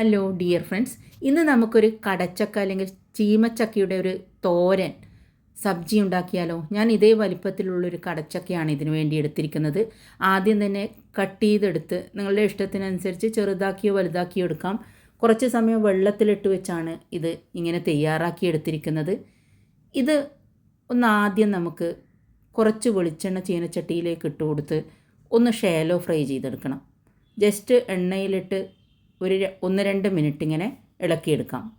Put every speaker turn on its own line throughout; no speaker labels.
Hello dear friends ഇന്ന് നമുക്കൊരു കടച്ചക്ക അല്ലെങ്കിൽ ചീമച്ചക്കയുടെ ഒരു തോരൻ സബ്ജി ഉണ്ടാക്കിയാലോ? ഞാൻ ഇതേ വലിപ്പത്തിലുള്ളൊരു കടച്ചക്കയാണ് ഇതിനു വേണ്ടി എടുത്തിരിക്കുന്നത്. ആദ്യം തന്നെ കട്ട് ചെയ്തെടുത്ത് നിങ്ങളുടെ ഇഷ്ടത്തിനനുസരിച്ച് ചെറുതാക്കിയോ വലുതാക്കിയോ എടുക്കാം. കുറച്ച് സമയം വെള്ളത്തിലിട്ട് വെച്ചാണ് ഇത് ഇങ്ങനെ തയ്യാറാക്കി എടുത്തിരിക്കുന്നത്. ഇത് ഒന്ന് ആദ്യം നമുക്ക് കുറച്ച് വെളിച്ചെണ്ണ ചീനച്ചട്ടിയിലേക്ക് ഇട്ട് കൊടുത്ത് ഒന്ന് ഷേലോ ഫ്രൈ ചെയ്തെടുക്കണം. ജസ്റ്റ് എണ്ണയിലിട്ട് ഒരു ഒന്ന് രണ്ട് മിനിറ്റ് ഇങ്ങനെ ഇളക്കിയെടുക്കാം.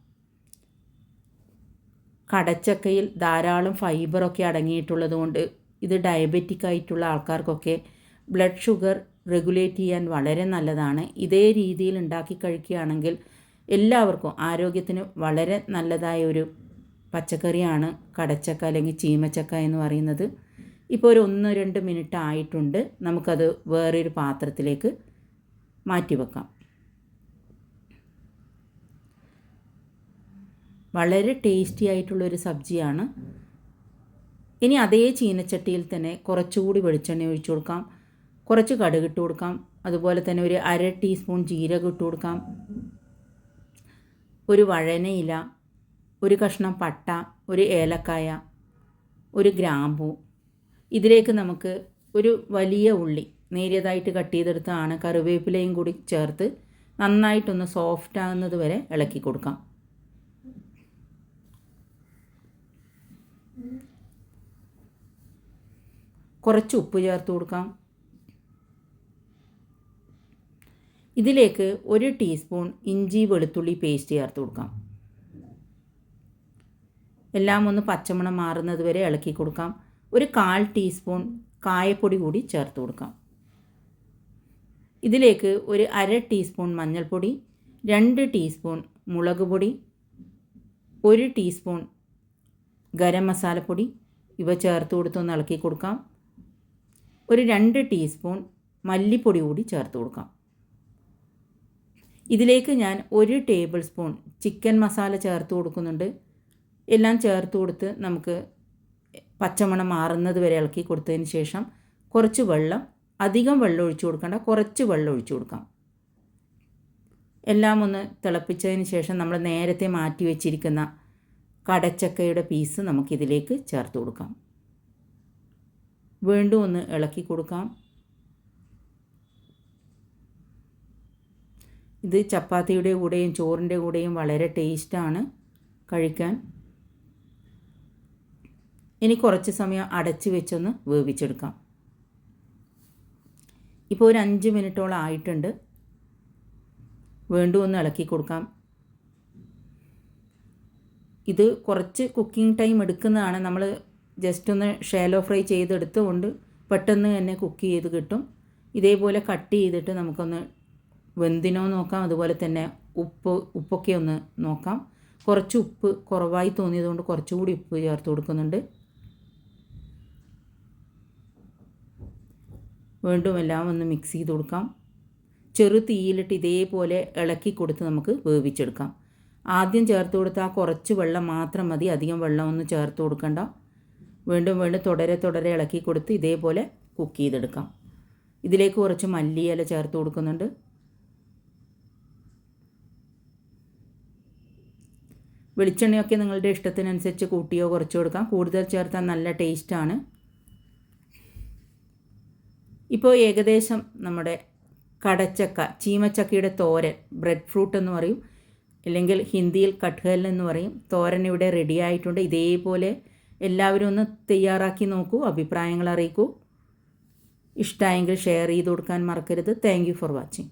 കടച്ചക്കയിൽ ധാരാളം ഫൈബറൊക്കെ അടങ്ങിയിട്ടുള്ളത് കൊണ്ട് ഇത് ഡയബറ്റിക് ആയിട്ടുള്ള ആൾക്കാർക്കൊക്കെ ബ്ലഡ് ഷുഗർ റെഗുലേറ്റ് ചെയ്യാൻ വളരെ നല്ലതാണ്. ഇതേ രീതിയിൽ ഉണ്ടാക്കി കഴിക്കുകയാണെങ്കിൽ എല്ലാവർക്കും ആരോഗ്യത്തിന് വളരെ നല്ലതായ ഒരു പച്ചക്കറിയാണ് കടച്ചക്ക അല്ലെങ്കിൽ ചീമച്ചക്ക എന്ന് പറയുന്നത്. ഇപ്പോൾ ഒരു ഒന്ന് രണ്ട് മിനിറ്റ് ആയിട്ടുണ്ട്. നമുക്കത് വേറൊരു പാത്രത്തിലേക്ക് മാറ്റി വെക്കാം വളരെ ടേസ്റ്റി ആയിട്ടുള്ളൊരു സബ്ജിയാണ്. ഇനി അതേ ചീനച്ചട്ടിയിൽ തന്നെ കുറച്ചുകൂടി വെളിച്ചെണ്ണ ഒഴിച്ചു കൊടുക്കാം. കുറച്ച് കടുക് ഇട്ട് കൊടുക്കാം. അതുപോലെ തന്നെ ഒരു അര ടീസ്പൂൺ ജീരകം ഇട്ട് കൊടുക്കാം. ഒരു വഴനയില ഒരു കഷ്ണം പട്ട ഒരു ഏലക്കായ ഒരു ഗ്രാമ്പു. ഇതിലേക്ക് നമുക്ക് ഒരു വലിയ ഉള്ളി നേരിയതായിട്ട് കട്ട് ചെയ്തെടുത്താണ് കറിവേപ്പിലയും കൂടി ചേർത്ത് നന്നായിട്ടൊന്ന് സോഫ്റ്റ് ആകുന്നത് വരെ ഇളക്കി കൊടുക്കാം. കുറച്ച് ഉപ്പ് ചേർത്ത് കൊടുക്കാം. ഇതിലേക്ക് ഒരു ടീസ്പൂൺ ഇഞ്ചി വെളുത്തുള്ളി പേസ്റ്റ് ചേർത്ത് കൊടുക്കാം. എല്ലാം ഒന്ന് പച്ചമണം മാറുന്നത് വരെ ഇളക്കി കൊടുക്കാം. ഒരു കാൽ ടീസ്പൂൺ കായപ്പൊടി കൂടി ചേർത്ത് കൊടുക്കാം. ഇതിലേക്ക് ഒരു അര ടീസ്പൂൺ മഞ്ഞൾപ്പൊടി രണ്ട് ടീസ്പൂൺ മുളക് പൊടി ഒരു ടീസ്പൂൺ ഗരം മസാലപ്പൊടി ഇവ ചേർത്ത് കൊടുത്തൊന്ന് ഇളക്കി കൊടുക്കാം. ഒരു രണ്ട് ടീസ്പൂൺ മല്ലിപ്പൊടി കൂടി ചേർത്ത് കൊടുക്കാം. ഇതിലേക്ക് ഞാൻ ഒരു ടേബിൾ സ്പൂൺ ചിക്കൻ മസാല ചേർത്ത് കൊടുക്കുന്നുണ്ട്. എല്ലാം ചേർത്ത് കൊടുത്ത് നമുക്ക് പച്ചമണം മാറുന്നത് വരെ ഇളക്കി കൊടുത്തതിന് ശേഷം കുറച്ച് വെള്ളം അധികം വെള്ളം ഒഴിച്ചു കൊടുക്കേണ്ട കുറച്ച് വെള്ളം ഒഴിച്ചു കൊടുക്കാം. എല്ലാം ഒന്ന് തിളപ്പിച്ചതിന് ശേഷം നമ്മൾ നേരത്തെ മാറ്റി വെച്ചിരിക്കുന്ന കടച്ചക്കയുടെ പീസ് നമുക്കിതിലേക്ക് ചേർത്ത് കൊടുക്കാം. വീണ്ടും ഒന്ന് ഇളക്കി കൊടുക്കാം. ഇത് ചപ്പാത്തിയുടെ കൂടെയും ചോറിന്റെ കൂടെയും വളരെ ടേസ്റ്റാണ് കഴിക്കാൻ. ഇനി കുറച്ച് സമയം അടച്ച് വെച്ചൊന്ന് വേവിച്ചെടുക്കാം. ഇപ്പോൾ ഒരു അഞ്ച് മിനിറ്റോളം ആയിട്ടുണ്ട്. വീണ്ടും ഒന്ന് ഇളക്കി കൊടുക്കാം. ഇത് കുറച്ച് കുക്കിംഗ് ടൈം എടുക്കുന്നതാണ് നമ്മൾ ജസ്റ്റ് ഒന്ന് ഷാലോ ഫ്രൈ ചെയ്തെടുത്തുകൊണ്ട് പെട്ടെന്ന് തന്നെ കുക്ക് ചെയ്ത് കിട്ടും. ഇതേപോലെ കട്ട് ചെയ്തിട്ട് നമുക്കൊന്ന് വെന്തിനോ നോക്കാം. അതുപോലെ തന്നെ ഉപ്പ് ഉപ്പൊക്കെ ഒന്ന് നോക്കാം. കുറച്ച് ഉപ്പ് കുറവായി തോന്നിയതുകൊണ്ട് കുറച്ചുകൂടി ഉപ്പ് ചേർത്ത് കൊടുക്കുന്നുണ്ട്. വീണ്ടും എല്ലാം ഒന്ന് മിക്സ് ചെയ്ത് കൊടുക്കാം. ചെറു തീയിലിട്ട് ഇതേപോലെ ഇളക്കി കൊടുത്ത് നമുക്ക് വേവിച്ചെടുക്കാം. ആദ്യം ചേർത്ത് കൊടുത്ത കുറച്ച് വെള്ളം മാത്രം മതി. അധികം വെള്ളമൊന്നും ചേർത്ത് കൊടുക്കണ്ട. വീണ്ടും വീണ്ടും തുടരെ തുടരെ ഇളക്കി കൊടുത്ത് ഇതേപോലെ കുക്ക് ചെയ്തെടുക്കാം. ഇതിലേക്ക് കുറച്ച് മല്ലിയില ചേർത്ത് കൊടുക്കുന്നുണ്ട്. വെളിച്ചെണ്ണയൊക്കെ നിങ്ങളുടെ ഇഷ്ടത്തിനനുസരിച്ച് കൂട്ടിയോ കുറച്ചോ കൊടുക്കാം കൂടുതൽ ചേർത്താൽ നല്ല ടേസ്റ്റാണ് ഇപ്പോൾ ഏകദേശം നമ്മുടെ കടച്ചക്ക ചീമച്ചക്കയുടെ തോരൻ ബ്രെഡ് ഫ്രൂട്ട് എന്ന് പറയും അല്ലെങ്കിൽ ഹിന്ദിയിൽ കട്ട്ഹൽ എന്ന് പറയും തോരൻ ഇവിടെ റെഡിയായിട്ടുണ്ട് ഇതേപോലെ എല്ലാവരും ഒന്ന് തയ്യാറാക്കി നോക്കൂ അഭിപ്രായങ്ങൾ അറിയിക്കൂ. ഇഷ്ടമായെങ്കിൽ ഷെയർ ചെയ്ത് കൊടുക്കാൻ മറക്കരുത്. Thank for watching